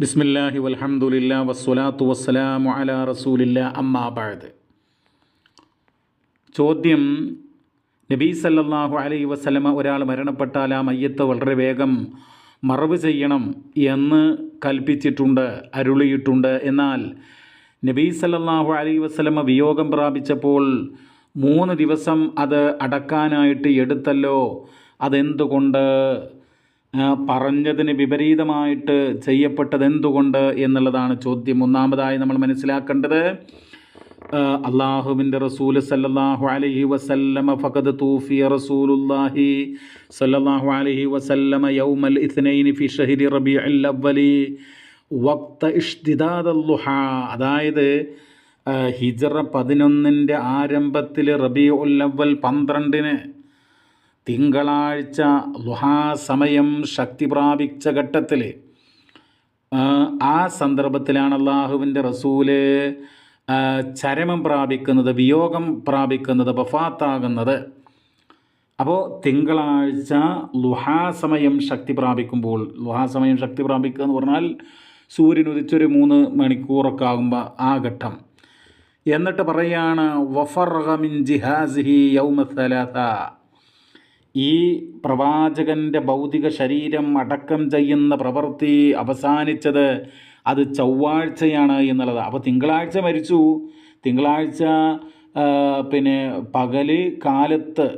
ബിസ്മില്ലാഹി വലഹമുല്ല വസ്സലാത്തു വസ്സലാമു അല റസൂലില്ല അമ്മാബാദ് ചോദ്യം നബീ സല്ലാഹു അലൈ വസ്ലമ ഒരാൾ മരണപ്പെട്ടാൽ ആ മയ്യത്ത് വളരെ വേഗം മറവ് ചെയ്യണം എന്ന് കൽപ്പിച്ചിട്ടുണ്ട് അരുളിയിട്ടുണ്ട്. എന്നാൽ നബീ സല്ലാഹു അലൈ വസ്ലമ വിയോഗം പ്രാപിച്ചപ്പോൾ മൂന്ന് ദിവസം അത് അടക്കാനായിട്ട് എടുത്തല്ലോ. അതെന്തുകൊണ്ട്? പറഞ്ഞതിന് വിപരീതമായിട്ട് ചെയ്യപ്പെട്ടത് എന്തുകൊണ്ട് എന്നുള്ളതാണ് ചോദ്യം. ഒന്നാമതായി നമ്മൾ മനസ്സിലാക്കേണ്ടത് അള്ളാഹുവിന്റെ റസൂൽ സല്ലാഹു അലഹി വസല്ലമ ഫഖദ് തൂഫിയ റസൂലുല്ലാഹി സല്ലാഹു അലഹി വസല്ലമ യൗമൽ ഇസ്നൈനി ഫി ഷഹരി റബി അല്ലി വക്ത ഇഷ്തിദാദുഹ അതായത് ഹിജറ പതിനൊന്നിന്റെ ആരംഭത്തിൽ റബി ഉല്ലവൽ പന്ത്രണ്ടിന് തിങ്കളാഴ്ച ലുഹാസമയം ശക്തി പ്രാപിച്ച ഘട്ടത്തിൽ ആ സന്ദർഭത്തിലാണ് അള്ളാഹുവിന്റെ റസൂൽ ചരമം പ്രാപിക്കുന്നത് വിയോഗം പ്രാപിക്കുന്നത് ബഫാത്താകുന്നത് അപ്പോൾ തിങ്കളാഴ്ച ലുഹാസമയം ശക്തി പ്രാപിക്കുമ്പോൾ ലുഹാസമയം ശക്തി പ്രാപിക്കുക എന്ന് പറഞ്ഞാൽ സൂര്യൻ ഉദിച്ചൊരു മൂന്ന് മണിക്കൂറൊക്കെ ആകുമ്പോൾ ആ ഘട്ടം. എന്നിട്ട് പറയാണ് വഫർഹ മിൻ ജിഹാസിഹി യൗമ സലാസ. ഈ പ്രവാചകന്റെ ഭൗതിക ശരീരം അടക്കം ചെയ്യുന്ന പ്രവൃത്തി അവസാനിച്ചത് അത് ചൊവ്വാഴ്ചയാണ് എന്നുള്ളത്. അപ്പോൾ തിങ്കളാഴ്ച മരിച്ചു. തിങ്കളാഴ്ച പിന്നെ പകൽ കാലത്ത്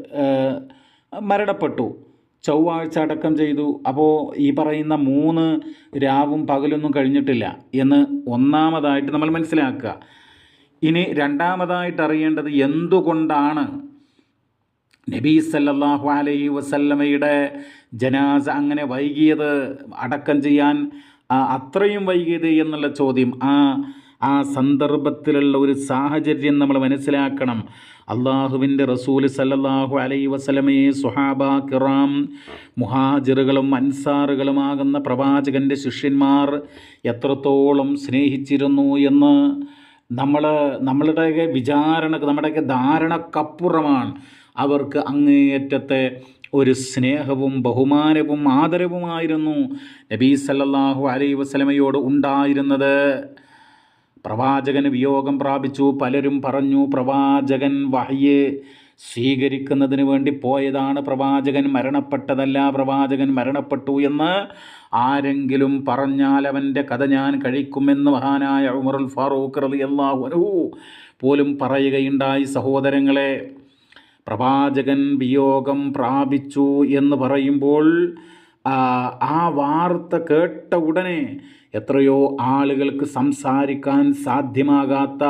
മരണപ്പെട്ടു. ചൊവ്വാഴ്ച അടക്കം ചെയ്തു. അപ്പോൾ ഈ പറയുന്ന മൂന്ന് രാവും പകലൊന്നും കഴിഞ്ഞിട്ടില്ല എന്ന് ഒന്നാമതായിട്ട് നമ്മൾ മനസ്സിലാക്കുക. ഇനി രണ്ടാമതായിട്ട് അറിയേണ്ടത് എന്തുകൊണ്ടാണ് നബീ സല്ലാഹു അലൈഹി വസല്ലമയുടെ ജനാസ അങ്ങനെ വൈകിയത് അടക്കം ചെയ്യാൻ അത്രയും വൈകിയത് എന്നുള്ള ചോദ്യം. ആ ആ സന്ദർഭത്തിലുള്ള ഒരു സാഹചര്യം നമ്മൾ മനസ്സിലാക്കണം. അള്ളാഹുവിന്റെ റസൂൽ സല്ലല്ലാഹു അലൈ വസല്ലമയെ സുഹാബ കിറാം മുഹാജിറുകളും അൻസാറുകളുമാകുന്ന പ്രവാചകന്റെ ശിഷ്യന്മാർ എത്രത്തോളം സ്നേഹിച്ചിരുന്നു എന്ന് നമ്മൾ നമ്മളുടെയൊക്കെ വിചാരണ നമ്മുടെയൊക്കെ ധാരണക്കപ്പുറമാണ്. അവർക്ക് അങ്ങേയറ്റത്തെ ഒരു സ്നേഹവും ബഹുമാനവും ആദരവുമായിരുന്നു. നബീ സല്ലാഹു അലൈ വസല്ലമയോട് ഉണ്ടായിരുന്നത് പ്രവാചകന് വിയോഗം പ്രാപിച്ചു. പലരും പറഞ്ഞു പ്രവാചകൻ വഹിയെ സ്വീകരിക്കുന്നതിന് വേണ്ടി പോയതാണ്. പ്രവാചകൻ മരണപ്പെട്ടതല്ല. പ്രവാചകൻ മരണപ്പെട്ടു എന്ന് ആരെങ്കിലും പറഞ്ഞാൽ അവന്റെ കഥ ഞാൻ കഴിക്കുമെന്ന് മഹാനായ ഉമറുൽ ഫാറൂഖ് റലി അള്ളാഹു പോലും പറയുകയുണ്ടായി. സഹോദരങ്ങളെ പ്രവാചകൻ വിയോഗം പ്രാപിച്ചു എന്ന് പറയുമ്പോൾ ആ, വാർത്ത കേട്ട ഉടനെ എത്രയോ ആളുകൾക്ക് സംസാരിക്കാൻ സാധ്യമാകാത്ത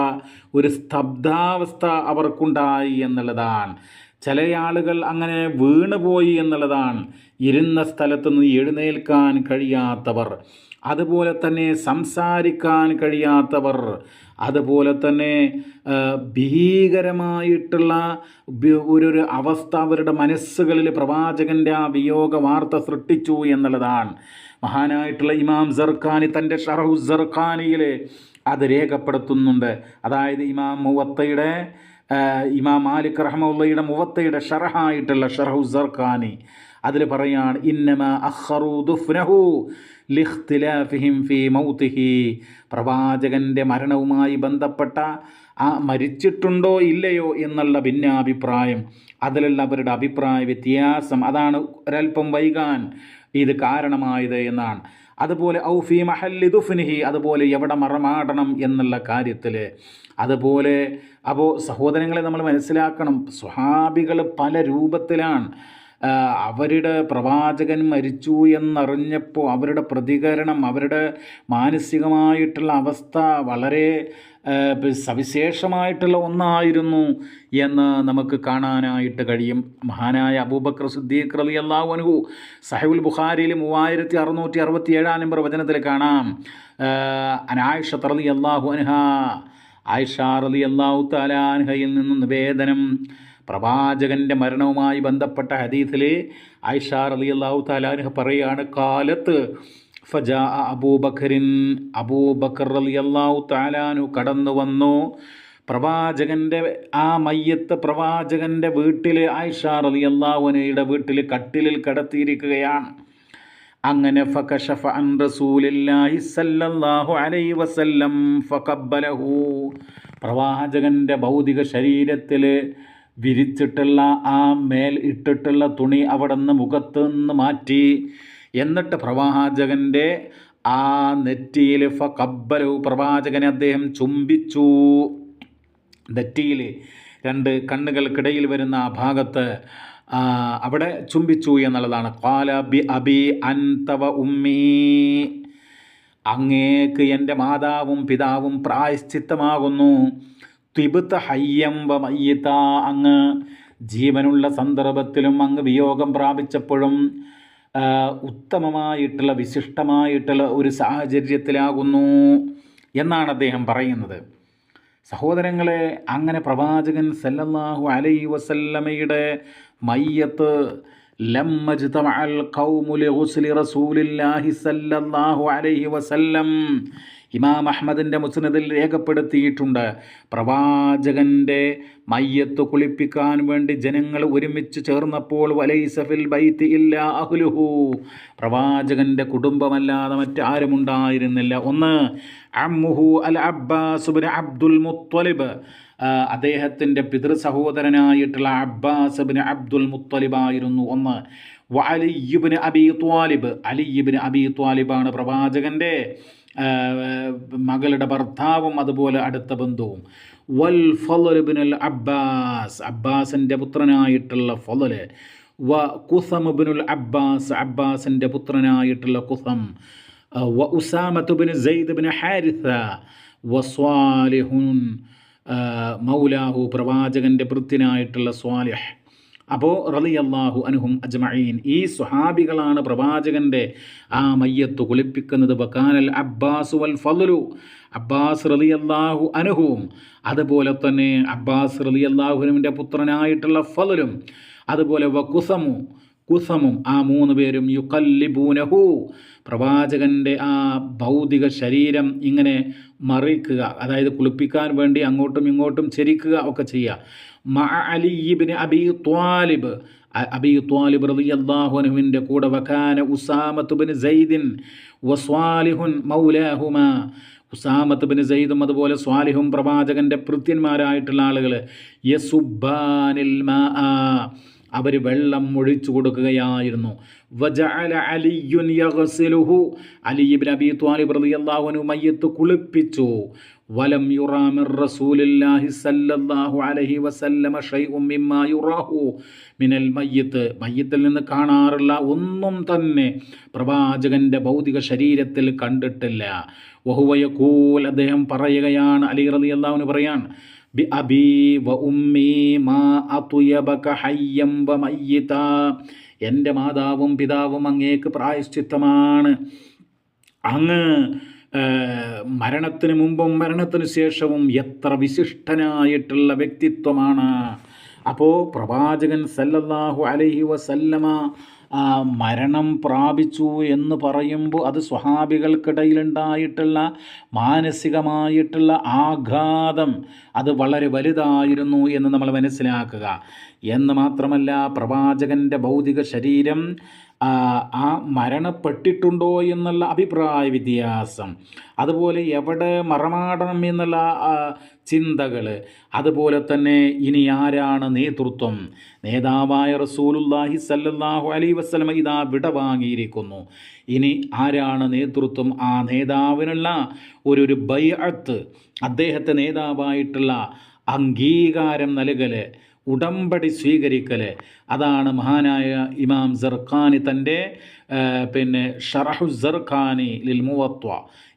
ഒരു സ്തബ്ധാവസ്ഥ അവർക്കുണ്ടായി എന്നുള്ളതാണ്. ചില ആളുകൾ അങ്ങനെ വീണുപോയി എന്നുള്ളതാണ്. ഇരുന്ന സ്ഥലത്തു നിന്ന് എഴുന്നേൽക്കാൻ കഴിയാത്തവർ അതുപോലെ തന്നെ സംസാരിക്കാൻ കഴിയാത്തവർ അതുപോലെ തന്നെ ഭീകരമായിട്ടുള്ള ഒരു ഒരു അവസ്ഥ അവരുടെ മനസ്സുകളിൽ പ്രവാചകന്റെ ആ വിയോഗ വാർത്ത സൃഷ്ടിച്ചു എന്നുള്ളതാണ്. മഹാനായിട്ടുള്ള ഇമാം സർഖാനി തന്റെ ഷറഹു സർഖാനിയിൽ അത് രേഖപ്പെടുത്തുന്നുണ്ട്. അതായത് ഇമാം മുവത്തയുടെ ഇമാം മാലിക് റഹമുള്ളയുടെ മുവത്തയുടെ ഷറഹായിട്ടുള്ള ഷറഹു സർഖാനി. അതിൽ പറയാണ് ഇന്നമ അഖറു ദുഫ്നഹു ലിഖ്തിലാഫിഹിം ഫീ മൗതിഹി പ്രവാചകന്റെ മരണവുമായി ബന്ധപ്പെട്ട ആ മരിച്ചിട്ടുണ്ടോ ഇല്ലയോ? എന്നുള്ള ഭിന്നാഭിപ്രായം അതിലുള്ള അവരുടെ അഭിപ്രായ വ്യത്യാസം അതാണ് ഒരൽപ്പം വൈകാൻ ഇത് കാരണമായത് എന്നാണ്. അതുപോലെ ഔ ഔഫി മഹല്ലി ദുഫ്നിഹി അതുപോലെ എവിടെ മറമാടണം എന്നുള്ള കാര്യത്തിൽ അതുപോലെ അപ്പോൾ സഹോദരങ്ങളെ നമ്മൾ മനസ്സിലാക്കണം സ്വഹാബികൾ പല രൂപത്തിലാണ് അവരുടെ പ്രവാചകൻ മരിച്ചു എന്നറിഞ്ഞപ്പോൾ അവരുടെ പ്രതികരണം അവരുടെ മാനസികമായിട്ടുള്ള അവസ്ഥ വളരെ സവിശേഷമായിട്ടുള്ള ഒന്നായിരുന്നു എന്ന് നമുക്ക് കാണാനായിട്ട് കഴിയും. മഹാനായ അബൂബക്കർ സുദ്ദീഖ് റലി അള്ളാഹു അനുഹു സഹുൽ ബുഖാരിയിൽ മൂവായിരത്തി അറുന്നൂറ്റി അറുപത്തി ഏഴാം നമ്പർ വചനത്തിൽ കാണാം. അനായിഷ റലി അള്ളാഹു അൻഹ ആയിഷ റലി അള്ളാഹു തലാൻഹയിൽ നിന്നും നിവേദനം. പ്രവാചകന്റെ മരണവുമായി ബന്ധപ്പെട്ട ഹദീസിൽ ആയിഷ റലി അള്ളാഹു താലാൻഹ പറയുകയാണ് കാലത്ത് ഫജാ അബൂബക്കറിൻ അബൂബക്കർ അള്ളാഹു താലാനു കടന്നു വന്നു. പ്രവാചകന്റെ ആ മയ്യത്ത് പ്രവാചകന്റെ വീട്ടിൽ ആയിഷാർ അലി അള്ളാഹുനയുടെ വീട്ടിൽ കട്ടിലിൽ കിടത്തിയിരിക്കുകയാണ്. അങ്ങനെ ഫകഷഫ അൻ റസൂലില്ലാഹി സല്ലല്ലാഹു അലൈഹി വസല്ലം ഫഖബ്ബലഹു പ്രവാചകന്റെ ഭൗതിക ശരീരത്തിൽ വിരിച്ചിട്ടുള്ള ആ മേൽ ഇട്ടിട്ടുള്ള തുണി അവിടെ നിന്ന് മുഖത്ത് നിന്ന് മാറ്റി. എന്നിട്ട് പ്രവാചകന്റെ ആ നെറ്റിയിൽ ഫ കബ്ബലു പ്രവാചകനെ അദ്ദേഹം ചുംബിച്ചു. നെറ്റിയിൽ രണ്ട് കണ്ണുകൾക്കിടയിൽ വരുന്ന ആ ഭാഗത്ത് അവിടെ ചുംബിച്ചു എന്നുള്ളതാണ്. കാല ബി അബി അൻതവ ഉമ്മീ. അങ്ങേക്ക് എന്റെ മാതാവും പിതാവും പ്രായശ്ചിത്തമാകുന്നു. ത്വിബുത്ത ഹയ്യം വ മയ്യത്ത അങ്ങ് ജീവനുള്ള സന്ദർഭത്തിലും അങ്ങ് വിയോഗം പ്രാപിച്ചപ്പോഴും ഉത്തമമായിട്ടുള്ള വിശിഷ്ടമായിട്ടുള്ള ഒരു സാഹചര്യത്തിലാകുന്നു എന്നാണ് അദ്ദേഹം പറയുന്നത്. സഹോദരങ്ങളെ അങ്ങനെ പ്രവാചകൻ സല്ലല്ലാഹു അലൈ വസല്ലമയുടെ മയ്യത്ത് ലമ്മജ്തമഅൽ ഖൗമു ലിഗുസ്ലി റസൂലില്ലാഹി സല്ലല്ലാഹു അലൈഹി വസല്ലം ഇമാം അഹമ്മദിന്റെ മുസ്നദിൽ രേഖപ്പെടുത്തിയിട്ടുണ്ട്. പ്രവാചകന്റെ മയ്യത്ത് കുളിപ്പിക്കാൻ വേണ്ടി ജനങ്ങൾ ഒരുമിച്ച് ചേർന്നപ്പോൾ വലൈസഫിൽ ബൈത്തി ഇല്ല അഹുലുഹു. പ്രവാചകന്റെ കുടുംബമല്ലാതെ മറ്റാരും ഉണ്ടായിരുന്നില്ല. ഒന്ന് അമ്മുഹു അൽ അബ്ബാസുബിൻ അബ്ദുൽ മുത്വലിബ് അദ്ദേഹത്തിന്റെ പിതൃ സഹോദരനായിട്ടുള്ള അബ്ബാസ് ബിൻ അബ്ദുൽ മുത്തലിബായിരുന്നു ഒന്ന്. വ അലിയുബിന് അബി ത്വാലിബ്. അലിയുബിന് അബി ത്വാലിബാണ് പ്രവാചകന്റെ മകളുടെ ഭർത്താവും അതുപോലെ അടുത്ത ബന്ധുവും. വൽ ഫലുബിൻ അബ്ബാസ്. അബ്ബാസിന്റെ പുത്രനായിട്ടുള്ള ഫലല് വ കുസമുബിനുൽ അബ്ബാസ്. അബ്ബാസിന്റെ പുത്രനായിട്ടുള്ള കുസം. വ ഉസാമത്തുബിന് സെയ്ദ് ഹാരിസ. വസ്വാലിഹുൻ മൗലാഹു പ്രവാചകന്റെ പൃഥ്വിനായിട്ടുള്ള സ്വാലിഹ്. അപ്പോൾ റളിയല്ലാഹു അനുഹും അജ്മഈൻ. ഈ സ്വഹാബികളാണ് പ്രവാചകന്റെ ആ മയ്യത്ത് കുളിപ്പിക്കുന്നത്. ബക്കാനൽ അബ്ബാസ് വൽ ഫലു അബ്ബാസ് റളിയല്ലാഹു അനുഹും അതുപോലെ തന്നെ അബ്ബാസ് റലിയല്ലാഹുനുവിന്റെ പുത്രനായിട്ടുള്ള ഫലലും അതുപോലെ വ കുസമു ആ മൂന്ന് പേരും യുക്കല്ലിബൂനഹു പ്രവാചകന്റെ ആ ഭൗതിക ശരീരം ഇങ്ങനെ മറിക്കുക അതായത് കുളിപ്പിക്കാൻ വേണ്ടി അങ്ങോട്ടും ഇങ്ങോട്ടും ചരിക്കുക ഒക്കെ ചെയ്യുക. മ അലിബിന് അബി ത്വാലിബ് അബി ത്വാലിബ് റബി അള്ളാഹുനുവിന്റെ കൂടെ വക്കാന ഉസാമത്ത് ബിൻ സൈദിൻ വസ്വാലിഹുൻ മൗലാഹുമ. ഉസാമത്ത് ബിൻ സയ്യിദും അതുപോലെ സ്വാലിഹും പ്രവാചകന്റെ ഭൃത്യന്മാരായിട്ടുള്ള ആളുകൾ യസുബാനിൽ മാ. അവർ വെള്ളം ഒഴിച്ചു കൊടുക്കുകയായിരുന്നു. വജഅല അലിയുൻ യഗ്സിലുഹു. അലി ഇബ്നു അബീ ത്വാലിബ് റളിയല്ലാഹു അൻഹു മയ്യത്ത് കുളിപ്പിച്ചു. വലം യുറാ മിർ റസൂലില്ലാഹി സല്ലല്ലാഹു അലൈഹി വസല്ലമ ഷൈഉം മിമ്മാ യുറാഹു. മിനൽ മയ്യത്ത്. മയ്യത്തിൽ നിന്ന് കാണാറുള്ള ഒന്നും തന്നെ പ്രവാചകന്റെ ഭൗതിക ശരീരത്തിൽ കണ്ടിട്ടില്ല. വഹുവയക്കൂൽ അദ്ദേഹം പറയുകയാണ് അലി റളിയല്ലാഹു അൻഹു പറയാൻ ബി അബി വ മാ അതുയബക ഹയ്യം വ എന്റെ മാതാവും പിതാവും അങ്ങേക്ക് പ്രായശ്ചിത്തമാണ്. അങ്ങ് മരണത്തിന് മുമ്പും മരണത്തിന് ശേഷവും എത്ര വിശിഷ്ടനായിട്ടുള്ള വ്യക്തിത്വമാണ്. അപ്പോൾ പ്രവാചകൻ സല്ലല്ലാഹു അലൈഹി വസല്ലമ മരണം പ്രാപിച്ചു എന്ന് പറയുമ്പോൾ അത് സ്വഹാബികൾക്കിടയിലുണ്ടായിട്ടുള്ള മാനസികമായിട്ടുള്ള ആഘാതം അത് വളരെ വലുതായിരുന്നു എന്ന് നമ്മൾ മനസ്സിലാക്കുക. എന്ന് മാത്രമല്ല പ്രവാചകന്റെ ഭൗതിക ശരീരം ആ, മരണപ്പെട്ടിട്ടുണ്ടോ എന്നുള്ള അഭിപ്രായ വ്യത്യാസം. അതുപോലെ എവിടെ മറമാടണം എന്നുള്ള ചിന്തകൾ. അതുപോലെ തന്നെ ഇനി ആരാണ് നേതൃത്വം? നേതാവായ റസൂലുല്ലാഹി സല്ലാഹു അലൈഹി വസ്ലമ ഇതാ വിട വാങ്ങിയിരിക്കുന്നു ഇനി ആരാണ് നേതൃത്വം? ആ നേതാവിനുള്ള ഒരു ഒരു ബൈഅത്ത് അദ്ദേഹത്തെ നേതാവായിട്ടുള്ള അംഗീകാരം നൽകൽ ഉടമ്പടി സ്വീകരിക്കൽ അതാണ് മഹാനായ ഇമാം സർഖാനി തൻ്റെ ആ, പിന്നെ ഷറഹു സർഖാനി ലിൽ മുവത്വ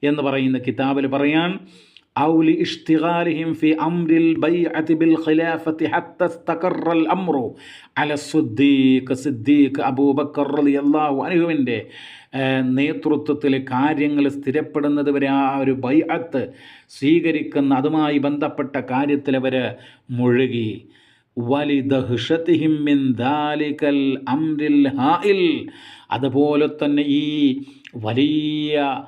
എന്ന് പറയുന്ന കിതാബിൽ പറയാൻ أو لاشتغالهم في أمر البيعة بالخلافة حتى استقر الأمر على الصديق صديق أبو بكر رضي الله عنه നേതൃത്വത്തിൽ കാര്യങ്ങൾ സ്ഥിരപ്പെടുന്നത് വരെ ആ ഒരു ബൈഅത്ത് സ്വീകരിക്കുന്ന അതുമായി ബന്ധപ്പെട്ട കാര്യത്തിൽ അവർ മുഴുകി അതുപോലെ തന്നെ ഈ വലിയ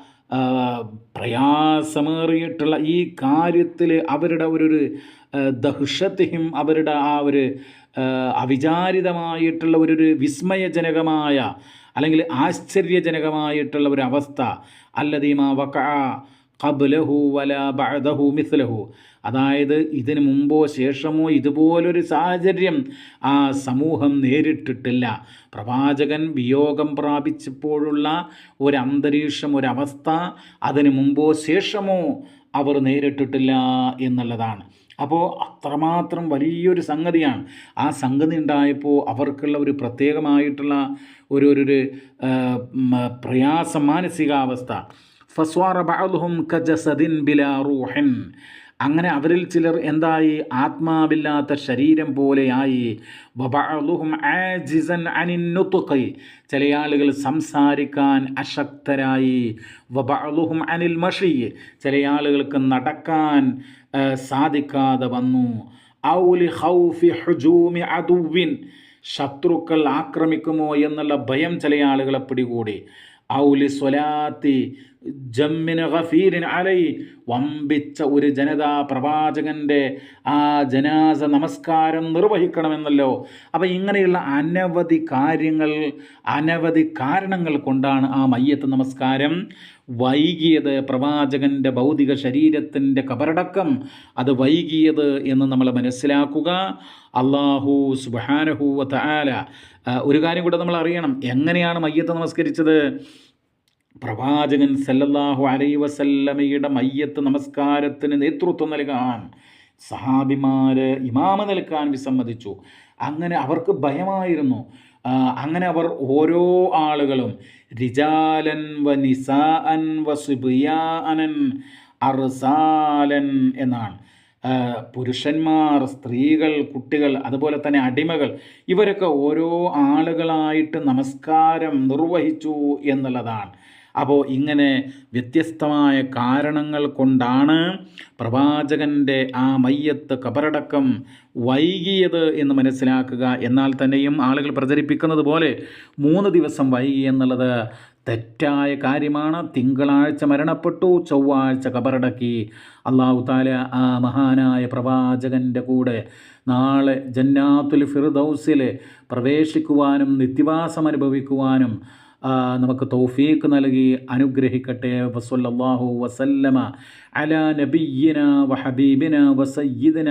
പ്രയാസമേറിയിട്ടുള്ള ഈ കാര്യത്തിൽ അവരുടെ ഒരു ദഹ്ഷത്തിഹിം അവരുടെ ആ ഒരു അവിചാരിതമായിട്ടുള്ള ഒരു വിസ്മയജനകമായ അല്ലെങ്കിൽ ആശ്ചര്യജനകമായിട്ടുള്ള ഒരു അവസ്ഥ. അല്ലദീമാ വക ഖബ്ലഹു വല ബഅദഹു മിസ്ലഹു. അതായത് ഇതിനു മുമ്പോ ശേഷമോ ഇതുപോലൊരു സാഹചര്യം ആ സമൂഹം നേരിട്ടിട്ടില്ല. പ്രവാചകൻ വിയോഗം പ്രാപിച്ചപ്പോഴുള്ള ഒരു അന്തരീക്ഷം ഒരവസ്ഥ അതിനു മുമ്പോ ശേഷമോ അവർ നേരിട്ടിട്ടില്ല എന്നുള്ളതാണ്. അപ്പോൾ അത്രമാത്രം വലിയൊരു സംഗതിയാണ്. ആ സംഗതി ഉണ്ടായപ്പോൾ അവർക്കുള്ള ഒരു പ്രത്യേകമായിട്ടുള്ള ഒരു ഒരു പ്രയാസം മാനസികാവസ്ഥ. ഫസ്വാറ കജസദിൻ ബിലാ റൂഹിൻ. അങ്ങനെ അവരിൽ ചിലർ എന്തായി? ആത്മാവില്ലാത്ത ശരീരം പോലെയായി. ആജിസൻ അനിൻ നുത്ഖി. ചില ആളുകൾ സംസാരിക്കാൻ അശക്തരായി. വബഅലഹും അനിൽ മഷി. ചില ആളുകൾക്ക് നടക്കാൻ സാധിക്കാതെ വന്നു. ഔലി ഖൗഫി ഹുജൂമി അദുവിൻ ശത്രുക്കൾ ആക്രമിക്കുമോ എന്നുള്ള ഭയം ചില ആളുകളെ പിടികൂടി. ഔലി സ്വലാത്തി ജമ്മിന് ഗഫീരിൻ അലൈ. വമ്പിച്ച ഒരു ജനതാ പ്രവാചകന്റെ ആ ജനാസ നമസ്കാരം നിർവഹിക്കണമെന്നല്ലോ. അപ്പം ഇങ്ങനെയുള്ള അനവധി കാര്യങ്ങൾ അനവധി കാരണങ്ങൾ കൊണ്ടാണ് ആ മയ്യത്ത് നമസ്കാരം. വൈകിയത് പ്രവാചകന്റെ ഭൗതിക ശരീരത്തിന്റെ കബറടക്കം. അത് വൈകിയത് എന്ന് നമ്മൾ മനസ്സിലാക്കുക. അള്ളാഹു സുബാനഹു തആല. ആ, ഒരു കാര്യം കൂടെ നമ്മൾ അറിയണം. എങ്ങനെയാണ് മയ്യത്ത് നമസ്കരിച്ചത്? പ്രവാചകൻ സല്ലല്ലാഹു അലൈ വസല്ലമയുടെ മയ്യത്ത് നമസ്കാരത്തിന് നേതൃത്വം നൽകാൻ സഹാബിമാർ ഇമാമ നിൽക്കാൻ വിസമ്മതിച്ചു. അങ്ങനെ അവർക്ക് ഭയമായിരുന്നു. അങ്ങനെ അവർ ഓരോ ആളുകളും റിജാലൻ വ നിസാഅൻ വ സുബിയാനൻ അർസാലൻ എന്നാണ്. പുരുഷന്മാർ സ്ത്രീകൾ കുട്ടികൾ അതുപോലെ തന്നെ അടിമകൾ ഇവരൊക്കെ ഓരോ ആളുകളായിട്ട് നമസ്കാരം നിർവഹിച്ചു എന്നുള്ളതാണ്. അപ്പോൾ ഇങ്ങനെ വ്യത്യസ്തമായ കാരണങ്ങൾ കൊണ്ടാണ് പ്രവാചകന്റെ ആ മയ്യത്ത് കബറടക്കം വൈകിയത് എന്ന് മനസ്സിലാക്കുക. എന്നാൽ തന്നെയും ആളുകൾ പ്രചരിപ്പിക്കുന്നത് പോലെ മൂന്ന് ദിവസം വൈകി എന്നുള്ളത് തെറ്റായ കാര്യമാണ്. തിങ്കളാഴ്ച മരണപ്പെട്ടു ചൊവ്വാഴ്ച കബറടക്കി. അള്ളാഹു താല ആ മഹാനായ പ്രവാചകന്റെ കൂടെ നാളെ ജന്നാത്തുൽ ഫിർദൗസിൽ പ്രവേശിക്കുവാനും നിത്യവാസം അനുഭവിക്കുവാനും നമുക്ക് തൗഫീഖ് നൽകി അനുഗ്രഹിക്കട്ടെ വസല്ലല്ലാഹു വസല്ലമ അലാ നബിയ്യിന വഹബീബിന വസയ്യിദിന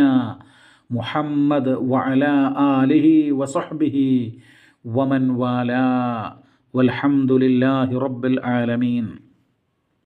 മുഹമ്മദ് വഅല ആലിഹി വസഹ്ബിഹി വമൻ വാലാ والحمد لله رب العالمين